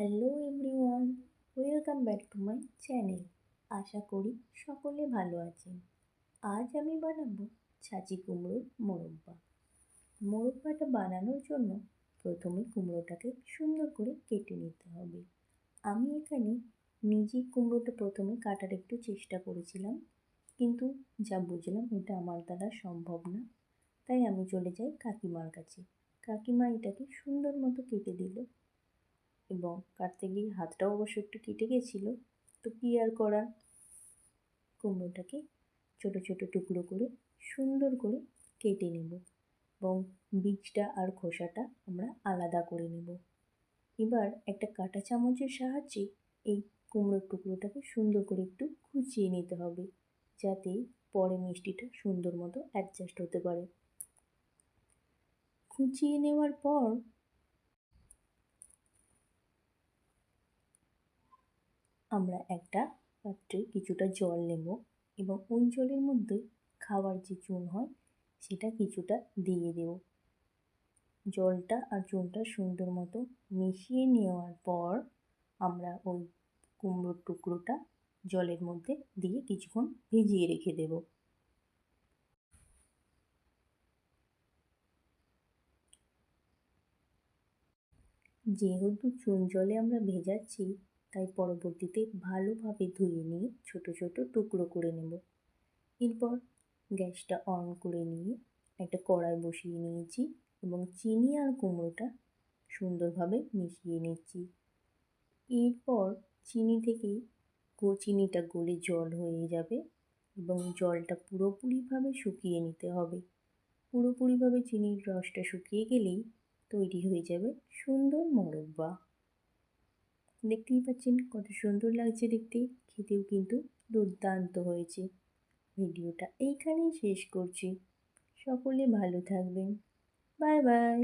Hello everyone, welcome back to my channel. আশা করি সকলে ভালো আছেন। আজ আমি বানাবো ছাঁচি কুমড়োর মোরব্বা। মোরব্বাটা বানানোর জন্য প্রথমে কুমড়োটাকে সুন্দর করে কেটে নিতে হবে। আমি এখানে নিজেই কুমড়োটা প্রথমে কাটার একটু চেষ্টা করেছিলাম, কিন্তু যা বুঝলাম এটা আমার দ্বারা সম্ভব না। তাই আমি চলে যাই কাকিমার কাছে। কাকিমা এটাকে সুন্দর মতো কেটে দিল। এবং কাটতে গিয়ে হাতটাও অবশ্য একটু কেটে গেছিল। তো কী আর করার? কুমড়োটাকে ছোট ছোট টুকরো করে, সুন্দর করে কেটে নেব এবং বীজটা আর খোসাটা আমরা আলাদা করে নেব। এবার একটা কাঁটা চামচের সাহায্যে এই কুমড়োর টুকরোটাকে সুন্দর করে একটু খুঁচিয়ে নিতে হবে, যাতে পরে মিষ্টিটা সুন্দর মতো অ্যাডজাস্ট হতে পারে। খুঁচিয়ে নেওয়ার পর আমরা একটা পাত্রে কিছুটা জল নেব এবং ওই জলের মধ্যে খাওয়ার যে চুন হয়, সেটা কিছুটা দিয়ে দেব। জলটা আর চুনটা সুন্দর মতো মিশিয়ে নেওয়ার পর আমরা ওই কুমড়োর টুকরোটা জলের মধ্যে দিয়ে কিছুক্ষণ ভিজিয়ে রেখে দেব। যেহেতু চুন জলে আমরা ভেজাচ্ছি তাই পরবর্তীতে ভালোভাবে ধুয়ে নিয়ে ছোট ছোট টুকরো করে নেব। এরপর গ্যাসটা অন করে নিয়ে একটা কড়াই বসিয়ে নিয়েছি এবং চিনি আর কুমড়োটা সুন্দরভাবে মিশিয়ে নিচ্ছি। এরপর চিনি থেকে চিনিটা গলে জল হয়ে যাবে এবং জলটা পুরোপুরিভাবে শুকিয়ে নিতে হবে। পুরোপুরিভাবে চিনির রসটা শুকিয়ে গেলেই তৈরি হয়ে যাবে সুন্দর মোরব্বা দেখতেই পাচ্ছেন কত সুন্দর লাগছে দেখতে। খেতেও কিন্তু দুর্দান্ত হয়েছে। ভিডিওটা এইখানেই শেষ করছি। সকলে ভালো থাকবেন। Bye bye.